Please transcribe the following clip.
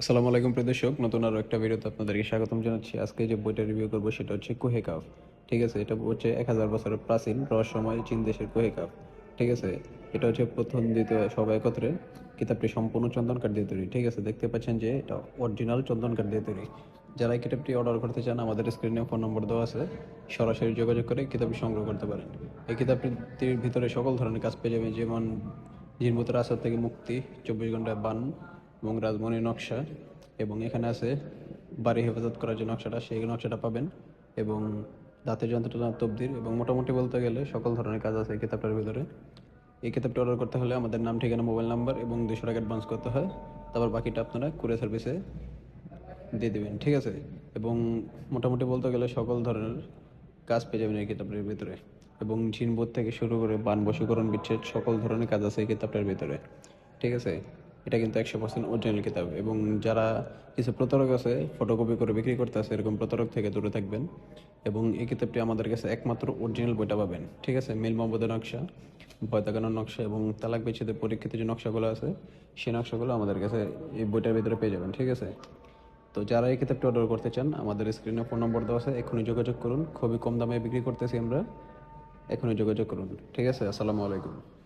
আসসালামু আলাইকুম প্রিয় দর্শক, নতুন আরও একটা ভিডিওতে আপনাদেরকে স্বাগতম জানাচ্ছি। আজকে যে বইটা রিভিউ করব সেটা হচ্ছে কুহে কাফ। ঠিক আছে, এটা হচ্ছে এক হাজার বছরের প্রাচীন রহস্যময় চীন দেশের কুহে কাফ। ঠিক আছে, এটা হচ্ছে প্রথম, দ্বিতীয় সব একত্রে কিতাবটি সম্পূর্ণ চন্দন কাঠ দিয়ে তৈরি। ঠিক আছে, দেখতে পাচ্ছেন যে এটা অরিজিনাল চন্দন কাঠ দিয়ে তৈরি। যারা এই কিতাবটি অর্ডার করতে চান, আমাদের স্ক্রিনে ফোন নম্বর দেওয়া আছে। সরাসরি যোগাযোগ করে কিতাবটি সংগ্রহ করতে পারেন। এই কিতাবটির ভিতরে সকল ধরনের কাজ পেয়ে যাবেন, যেমন জিনবুতের আসর থেকে মুক্তি, চব্বিশ ঘন্টায় বান এবং রাজমণির নকশা, এবং এখানে আছে বাড়ি হেফাজত করার যে নকশাটা, সেই নকশাটা পাবেন। এবং দাঁতের যন্ত্রণা তবদির। এবং মোটামুটি বলতে গেলে সকল ধরনের কাজ আছে এই কিতাবটার ভিতরে। এই কিতাবটা অর্ডার করতে হলে আমাদের নাম, ঠিকানা, মোবাইল নাম্বার এবং দুশো টাকা অ্যাডভান্স করতে হয়। তারপর বাকিটা আপনারা কুরিয়ার সার্ভিসে দিয়ে দেবেন, ঠিক আছে? এবং মোটামুটি বলতে গেলে সকল ধরনের কাজ পেয়ে যাবেন এই কিতাবটার ভিতরে। এবং জিনবোধ থেকে শুরু করে বান বশীকরণ বিচ্ছেদ সকল ধরনের কাজ আছে এই কিতাবটার ভিতরে, ঠিক আছে? এটা কিন্তু একশো পার্সেন্ট অরিজিনাল কিতাব এবং যারা কিছু প্রতারক আছে ফটোকপি করে বিক্রি করতে আছে, এরকম প্রতারক থেকে দূরে থাকবেন এবং এই কিতাবটি আমাদের কাছে একমাত্র অরিজিনাল বইটা পাবেন। ঠিক আছে? মিল মোহাম্মদের নকশা ভয় তাকানোর নকশা এবং তালাক বিচ্ছেদের পরীক্ষিত যে নকশাগুলো আছে সেই নকশাগুলো আমাদের কাছে এই বইটার ভিতরে পেয়ে যাবেন। ঠিক আছে? তো যারা এই কিতাবটি অর্ডার করতে চান, আমাদের স্ক্রিনে ফোন নম্বর দেওয়া আছে, এখনই যোগাযোগ করুন। খুবই কম দামে বিক্রি করতেছি আমরা, এখনই যোগাযোগ করুন। ঠিক আছে? আসসালামু আলাইকুম।